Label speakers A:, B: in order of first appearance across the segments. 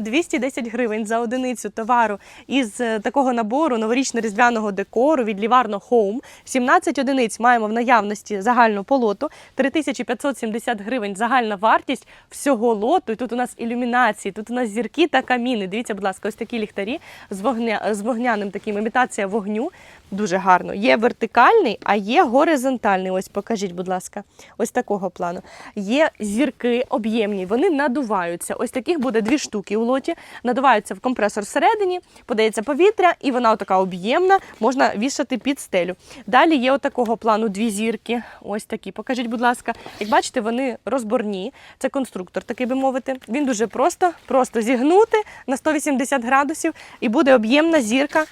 A: 210 гривень за одиницю товару із е, такого набору новорічно-різдвяного декору від Ліварно Home. 17 одиниць маємо в наявності загальну по лоту. 3570 гривень загальна вартість всього лоту. І тут у нас ілюмінації, тут у нас зірки та каміни. Дивіться, будь ласка, ось такі ліхтарі з, вогня, з вогняним таким імітація вогню. Дуже гарно. Є вертикальний, а є горизонтальний. Ось покажіть, будь ласка, ось такого плану. Є зірки об'ємні, вони надуваються. Ось таких буде дві штуки лоті. Надуваються в компресор всередині, подається повітря, і вона така об'ємна, можна вішати під стелю. Далі є отакого плану дві зірки. Ось такі. Покажіть, будь ласка. Як бачите, вони розборні. Це конструктор, такий би мовити. Він дуже просто, просто зігнути на 180 градусів, і буде об'ємна зірка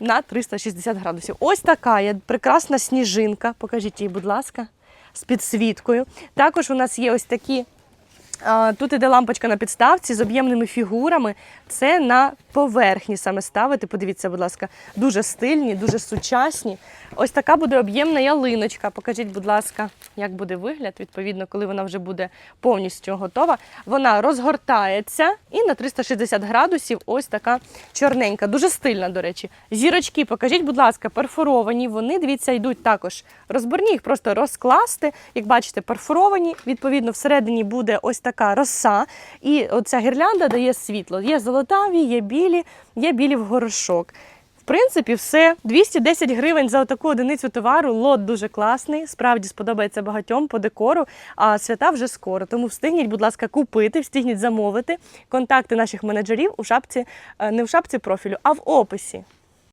A: на 360 градусів. Ось така є прекрасна сніжинка. Покажіть її, будь ласка, з підсвіткою. Також у нас є ось такі. Тут іде лампочка на підставці з об'ємними фігурами. Це на поверхні саме ставити. Подивіться, будь ласка, дуже стильні, дуже сучасні. Ось така буде об'ємна ялиночка. Покажіть, будь ласка, як буде вигляд, відповідно, коли вона вже буде повністю готова. Вона розгортається і на 360 градусів ось така чорненька, дуже стильна, до речі. Зірочки, покажіть, будь ласка, перфоровані. Вони, дивіться, йдуть також розборні, їх просто розкласти. Як бачите, перфоровані. Відповідно, всередині буде ось така роса. І оця гірлянда дає світло. Є золотаві, є білі, є білі в горошок. В принципі, все. 210 гривень за таку одиницю товару. Лот дуже класний. Справді сподобається багатьом по декору. А свята вже скоро. Тому встигніть, будь ласка, купити, встигніть замовити. Контакти наших менеджерів у шапці, е, не в шапці профілю, а в описі.